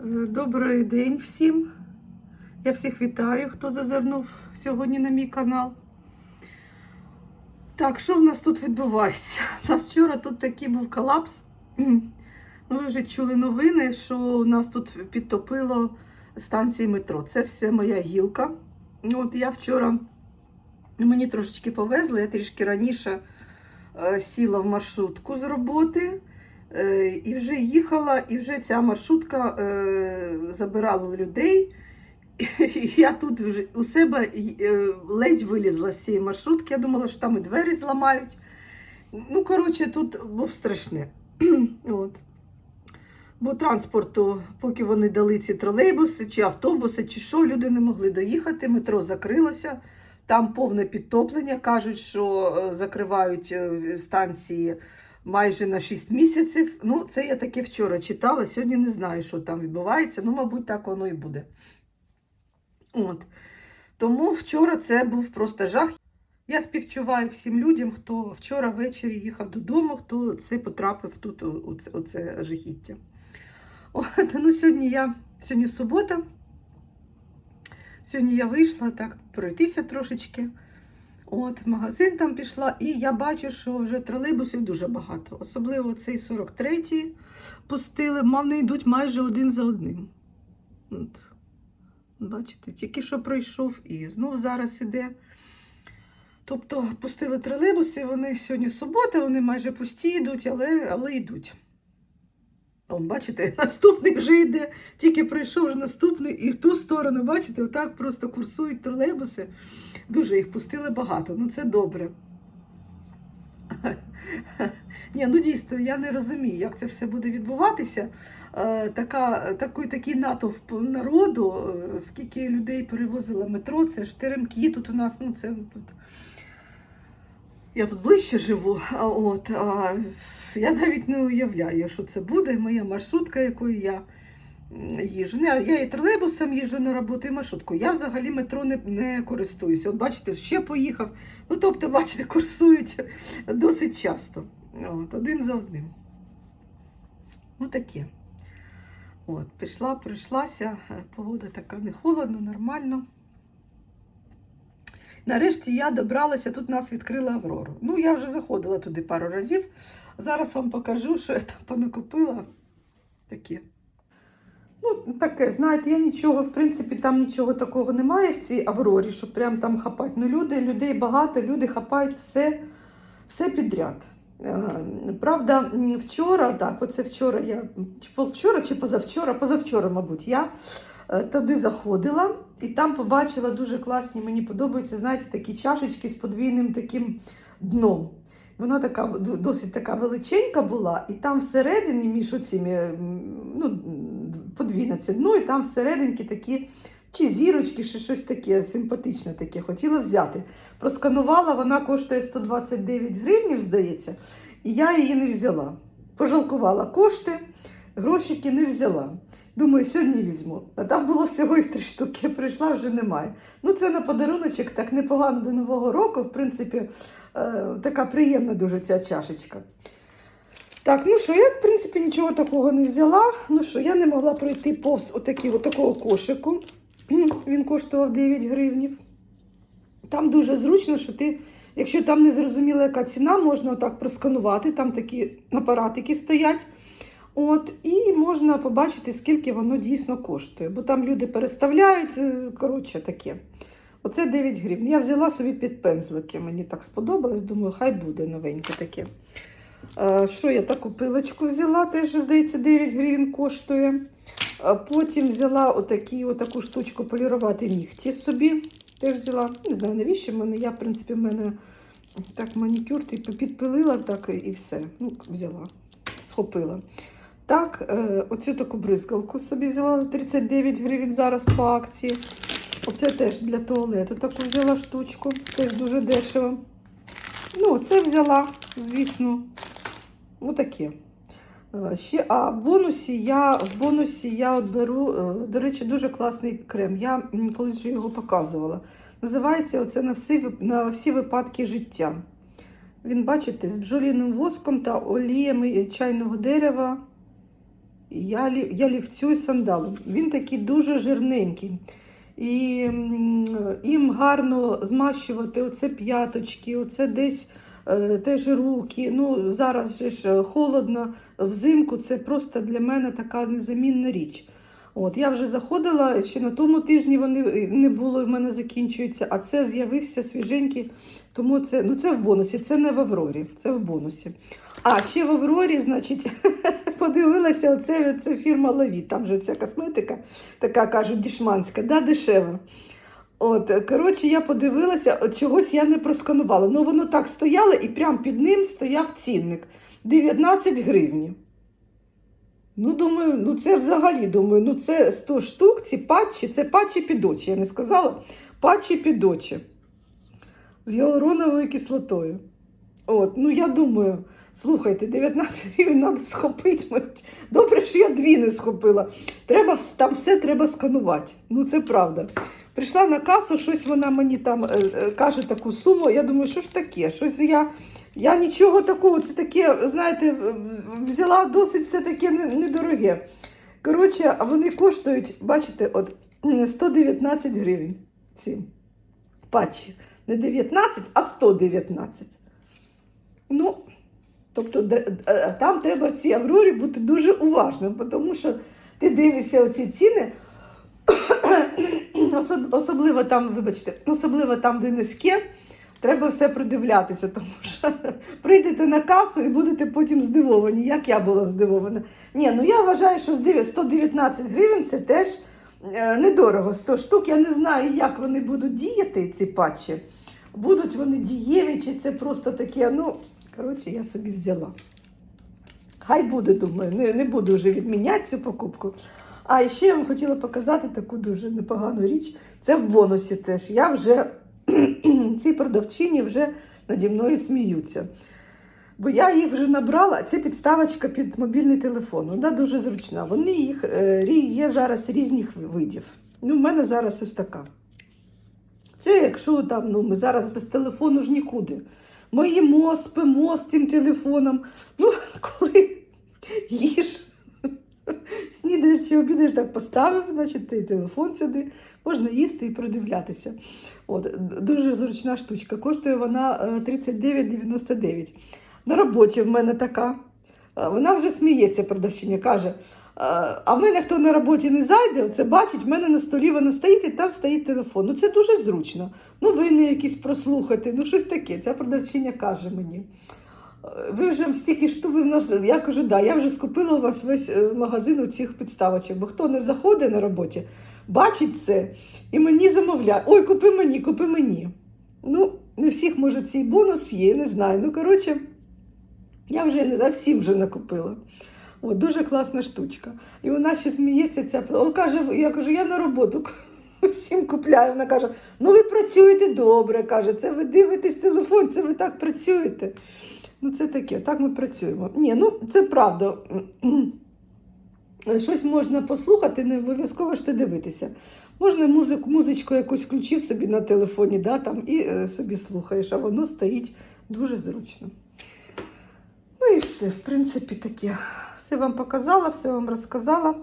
Е, Добрий день всім. Я всіх вітаю, хто зазирнув сьогодні на мій канал. Так, що в нас тут відбувається? У нас вчора тут такий був колапс. Ну, ви вже чули новини, що у нас тут підтопило станції метро. Це все моя гілка. Ну, От я вчора мені трошечки повезли, я трішки раніше е, сіла в маршрутку з роботи. Е, І вже їхала, і вже ця маршрутка е, забирала людей. Я тут вже у себе е, ледь вилізла з цієї маршрутки. Я думала, що там і двері зламають. Ну, коротше, тут був страшне. От. Бо транспорту, поки вони дали ці тролейбуси чи автобуси, чи що, люди не могли доїхати, метро закрилося, там повне підтоплення. Кажуть, що закривають станції майже на 6 місяців. Ну, це я таке вчора читала. Сьогодні не знаю, що там відбувається. Ну, мабуть, так воно і буде. От. Тому вчора це був просто жах. Я співчуваю всім людям, хто вчора ввечері їхав додому, хто це потрапив тут у, у це, у це жахіття. От, ну, сьогодні я сьогодні субота. Сьогодні я вийшла так пройтися трошечки. От, в магазин там пішла, і я бачу, що вже тролейбусів дуже багато. Особливо цей 43-й пустили, вони йдуть майже один за одним. От. Бачите, тільки що пройшов і знов зараз іде. Тобто пустили тролейбуси, вони сьогодні субота, вони майже пусті йдуть, але, але йдуть. Он, бачите, наступний вже йде, тільки пройшов вже наступний, і в ту сторону, бачите, отак просто курсують тролейбуси. Дуже їх пустили багато, ну це добре. Ні, ну дійсно, я не розумію, як це все буде відбуватися. Е, така, такий, такий натовп народу, е, скільки людей перевозило метро, це ж теремки тут у нас, ну це тут. Я тут ближче живу, а от а, я навіть не уявляю, що це буде. Моя маршрутка, якою я м, їжджу. Ну, Я, я і тролейбусом їжджу на роботу, і маршруткою. Я взагалі метро не, не користуюся. От бачите, ще поїхав. Ну, тобто, бачите, курсують досить часто. От, один за одним. Ну таке. От, пішла, пройшлася, е, погода така не холодно, нормально. Нарешті я добралася, тут нас відкрила Аврору. Ну, я вже заходила туди пару разів. Зараз вам покажу, що я там понакупила. Таке. Ну, таке, знаєте, я нічого, в принципі, там нічого такого немає в цій Аврорі, щоб прям там хапати. Ну, люди, людей багато, люди хапають все, все підряд. Е, Правда, вчора, так, оце вчора я, чи вчора чи позавчора, позавчора, мабуть, я туди заходила і там побачила дуже класні, мені подобаються, знаєте, такі чашечки з подвійним таким дном. Вона така досить така величенька була, і там всередині між оціми, ну, подвійне це дно, і там всерединки такі чи зірочки, чи щось таке симпатичне таке. Хотіла взяти. Просканувала, вона коштує 129 гривнів, здається, і я її не взяла. Пожалкувала кошти, грошики не взяла. Думаю, сьогодні візьму. А там було всього їх три штуки, Я прийшла вже немає. Ну, це на подаруночок так непогано до Нового року. В принципі, е, така приємна дуже ця чашечка. Так, ну що, я, в принципі, нічого такого не взяла. Ну що, я не могла пройти повз отакі, отакого кошику. Він коштував 9 гривнів. Там дуже зручно, що ти, якщо там не зрозуміла, яка ціна, можна отак просканувати. Там такі апаратики стоять. От, і можна побачити, скільки воно дійсно коштує. Бо там люди переставляють, е, коротше, таке. Оце 9 гривень. Я взяла собі під пензлики. Мені так сподобалось. Думаю, хай буде новеньке таке. Е, Що я таку пилочку взяла, теж, здається, 9 гривень коштує. Потім взяла отакі, отаку штучку полірувати нігті собі. Теж взяла. Не знаю, навіщо в мене. Я, в принципі, в мене так манікюр, типу, підпилила так і все. Ну, взяла, схопила. Так, е, оцю таку бризгалку собі взяла 39 гривень зараз по акції. Оце теж для туалету таку взяла штучку, теж дуже дешево. Ну, це взяла, звісно. Отаке. Е, Ще, а в бонусі я, в бонусі я беру, е, до речі, дуже класний крем. Я колись вже його показувала. Називається оце на всі, на всі випадки життя. Він, бачите, з бджоліним воском та оліями чайного дерева ялі, ялівцю і сандалу. Він такий дуже жирненький. І їм гарно змащувати оце п'яточки, оце десь е, теж руки. Ну, зараз же ж е, холодно, взимку це просто для мене така незамінна річ. От, я вже заходила, ще на тому тижні вони не було, в мене закінчується, а це з'явився свіженький, тому це, ну, це в бонусі, це не в Аврорі, це в бонусі. А ще в Аврорі, значить, подивилася, оце, це фірма Лаві, там же ця косметика, така кажуть, дішманська, да, дешева. От, коротше, я подивилася, от чогось я не просканувала. Ну, воно так стояло, і прямо під ним стояв цінник 19 гривні. Ну, думаю, ну це взагалі думаю, ну це 100 штук, ці патчі, це патчі під очі. Я не сказала патчі під очі з гіалуроновою кислотою. От, ну я думаю, слухайте, 19 гривень треба схопити. Добре, що я дві не схопила. Треба, там все треба сканувати. Ну це правда. Прийшла на касу, щось вона мені там е, е, каже таку суму. Я думаю, що ж таке? Щось я, я нічого такого, це таке, знаєте, взяла досить все таке недороге. Коротше, а вони коштують, бачите, от 119 гривень ці патчі. Не 19, а 119. Ну, тобто е, там треба в цій Аврорі бути дуже уважним, тому що ти дивишся оці ціни, особливо там, вибачте, особливо там, де низьке, треба все придивлятися, тому що прийдете на касу і будете потім здивовані, як я була здивована. Ні, ну я вважаю, що 119 гривень це теж е, недорого. 100 штук. Я не знаю, як вони будуть діяти, ці патчі. Будуть вони дієві, чи це просто таке, ну, коротше, я собі взяла. Хай буде, думаю, не, не буду вже відміняти цю покупку. А ще я вам хотіла показати таку дуже непогану річ. Це в бонусі теж. Я вже ці продавчині вже наді мною сміються. Бо я їх вже набрала, це підставочка під мобільний телефон. Вона дуже зручна. Вони їх е, є зараз різних видів. Ну, в мене зараз ось така. Це якщо там, ну, ми зараз без телефону ж нікуди. Ми їмо, спимо з цим телефоном. Ну, коли їж, снідаєш чи обідаєш, так поставив, значить, ти телефон сюди, можна їсти і продивлятися. От, дуже зручна штучка. Коштує вона е, 39,99. На роботі в мене така. Е, Вона вже сміється, продавчиня каже. «Е, А в мене хто на роботі не зайде, це бачить, в мене на столі вона стоїть і там стоїть телефон. Ну це дуже зручно. Новини якісь прослухати, ну щось таке. Ця продавчиня каже мені. «Е, Ви вже стільки ви в нас. Я кажу, да, я вже скупила у вас весь е, магазин у цих підставочок, бо хто не заходить на роботі, бачить це і мені замовляє. Ой, купи мені, купи мені. Ну, не всіх, може, цей бонус є, не знаю. Ну, коротше, я вже не за всім вже накупила. От, дуже класна штучка. І вона ще сміється, ця О, каже, я кажу, я на роботу всім купляю. Вона каже: ну ви працюєте добре. каже, це ви дивитесь телефон, це ви так працюєте. Ну, це таке, так ми працюємо. Ні, ну це правда. Щось можна послухати, не обов'язково ж ти дивитися. Можна музику, музичку якусь включив собі на телефоні, да, там, і е, собі слухаєш, а воно стоїть дуже зручно. Ну і все, в принципі, таке. Все вам показала, все вам розказала.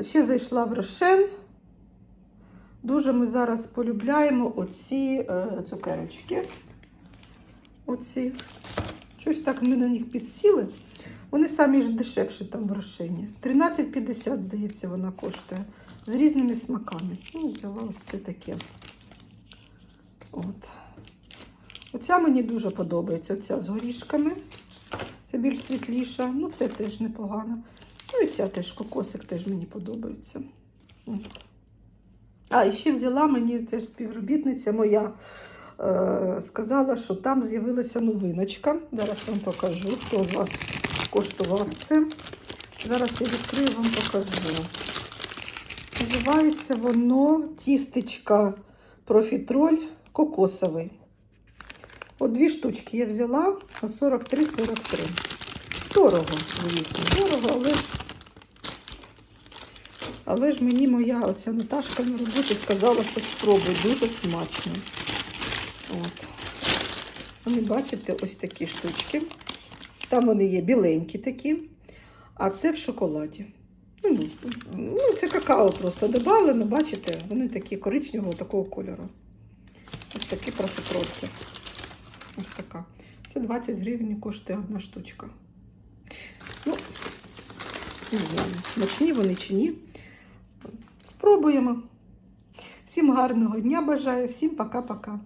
Ще зайшла в Рошен. Дуже ми зараз полюбляємо оці е, цукерочки. Оці. Щось так ми на них підсіли. Вони самі ж дешевші там в Рошені. 13,50, здається, вона коштує. З різними смаками. Ну, взяла ось це таке. От. Оця мені дуже подобається. Оця з горішками. Це більш світліша. Ну, це теж непогано. Ну і ця теж кокосик теж мені подобається. А, і ще взяла мені теж співробітниця моя. е, Сказала, що там з'явилася новиночка. Зараз вам покажу, хто з вас коштував це. Зараз я відкрию вам покажу. Називається воно тістечка профітроль кокосовий. От дві штучки я взяла на 43,43. Дорого, звісно, дорого, але ж, але ж мені моя оця Наташка на роботі сказала, що спробуй, дуже смачно. От. Вони, бачите, ось такі штучки. Там вони є біленькі такі. а це в шоколаді. Ну, ну, це какао просто додавлено, бачите, вони такі коричневого такого кольору. Ось такі просто профітрольки. Ось така. Це 20 гривень коштує одна штучка. Ну, не знаю, смачні вони чи ні. Спробуємо. Всім гарного дня бажаю, всім пока-пока.